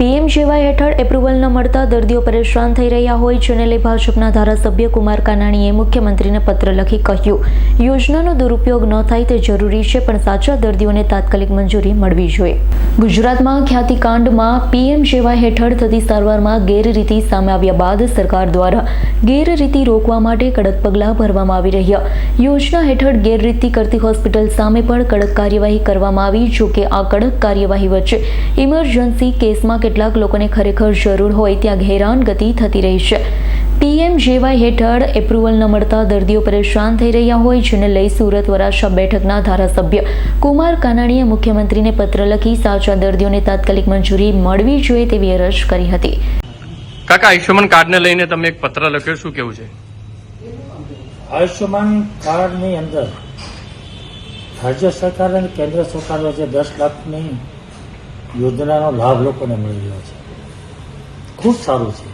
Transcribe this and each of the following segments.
PMJAY હેઠળ approval ન મળતા દર્દીઓ પરેશાન થઈ રહ્યા હોય જેને લઈ ભાજપના ધારાસભ્ય કુમાર કાનાણીએ મુખ્યમંત્રીને પત્ર લખી કહ્યું, યોજનાનો દુરુપયોગ ન થાય તે જરૂરી છે, પણ સાચા દર્દીઓને તાત્કાલિક મંજૂરી મળવી જોઈએ. ગુજરાતમાં ખ્યાતિકાંડમાં પીએમજેવાય હેઠળ થતી સારવારમાં ગેરરીતિ સામે આવ્યા બાદ સરકાર દ્વારા ગેરરીતિ રોકવા માટે કડક પગલાં ભરવામાં આવી રહ્યા. યોજના હેઠળ ગેરરીતિ કરતી હોસ્પિટલ સામે પણ કડક કાર્યવાહી કરવામાં આવી જો કે આ કડક કાર્યવાહી વચ્ચે ઇમરજન્સી કેસમાં કેટલાક લોકોને ખરેખર જરૂર હોય ત્યાં હેરાનગતિ થતી રહી છે. પીએમજેવાય હેઠળ એપ્રુવલ ન મળતા દર્દીઓ પરેશાન થઈ રહ્યા હોય જેને લઈ સુરત વરાછા બેઠકના ધારાસભ્ય કુમાર કાનાણીએ મુખ્યમંત્રીને પત્ર લખી સાચા દર્દીઓને તાત્કાલિક મંજૂરી મળવી જોઈએ તેવી અરજ કરી હતી. કાકા આયુષ્યમાન કાર્ડને લઈને તમે એક પત્ર લખ્યો શું કેવું છે? આયુષ્યમાન કાર્ડની અંદર રાજ્ય સરકાર અને કેન્દ્ર સરકાર વચ્ચે દસ લાખની યોજનાનો લાભ લોકોને મળી રહ્યો છે. ખૂબ સારું છે.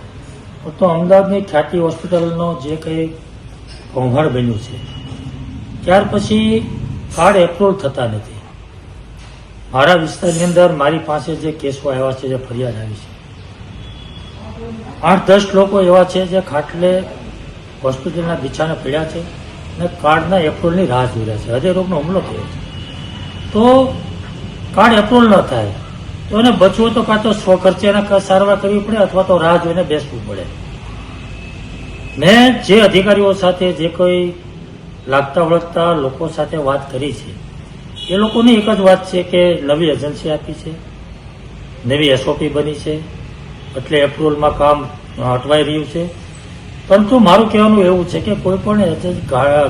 તો અમદાવાદની ખ્યાતિ હોસ્પિટલનો જે કંઈ કૌભાંડ બન્યું છે, ત્યાર પછી કાર્ડ એપ્રુવ થતા નથી. મારા વિસ્તારની અંદર મારી પાસે જે કેસો આવ્યા છે, જે ફરિયાદ આવી છે. આઠ દસ લોકો એવા છે જે ખાટલે હોસ્પિટલના બિછાને પડ્યા છે અને કાર્ડના એપ્રુવલની રાહ જોઈ રહ્યા છે. હૃદય રોગનો હુમલો થયો છે. તો કાર્ડ એપ્રુવલ ન થાય તો એને બચવું તો કાં તો સ્વ ખર્ચે સારવાર કરવી પડે અથવા તો રાહ જોઈને બેસવું પડે. મેં જે અધિકારીઓ સાથે જે કોઈ લાગતા વળગતા લોકો સાથે વાત કરી છે, એ લોકોની એક જ વાત છે કે નવી એજન્સી આપી છે, નવી એસઓપી બની છે, એટલે એપ્રુવલમાં કામ અટવાઈ રહ્યું છે. પરંતુ મારું કહેવાનું એવું છે કે કોઈ પણ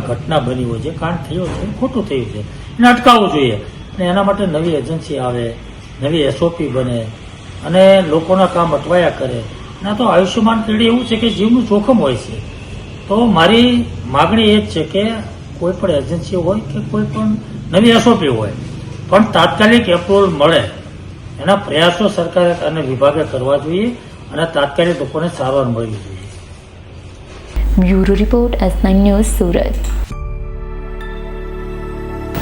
ઘટના બની હોય, જે કાંડ થયો છે, ખોટું થયું છે, એને અટકાવવું જોઈએ. અને એના માટે નવી એજન્સી આવે નવી એસઓપી બને અને લોકોના કામ અટવાયા કરે. ના તો આયુષ્યમાન પેઢી એવું છે કે જીવનું જોખમ હોય છે. તો મારી માગણી એ જ છે કે કોઈ પણ એજન્સી હોય કે કોઈ પણ નવી એસઓપી હોય, પણ તાત્કાલિક એપ્રુવલ મળે એના પ્રયાસો સરકારે અને વિભાગે કરવા જોઈએ અને તાત્કાલિક લોકોને સારવાર મળવી જોઈએ. Bureau report S nine news Surat.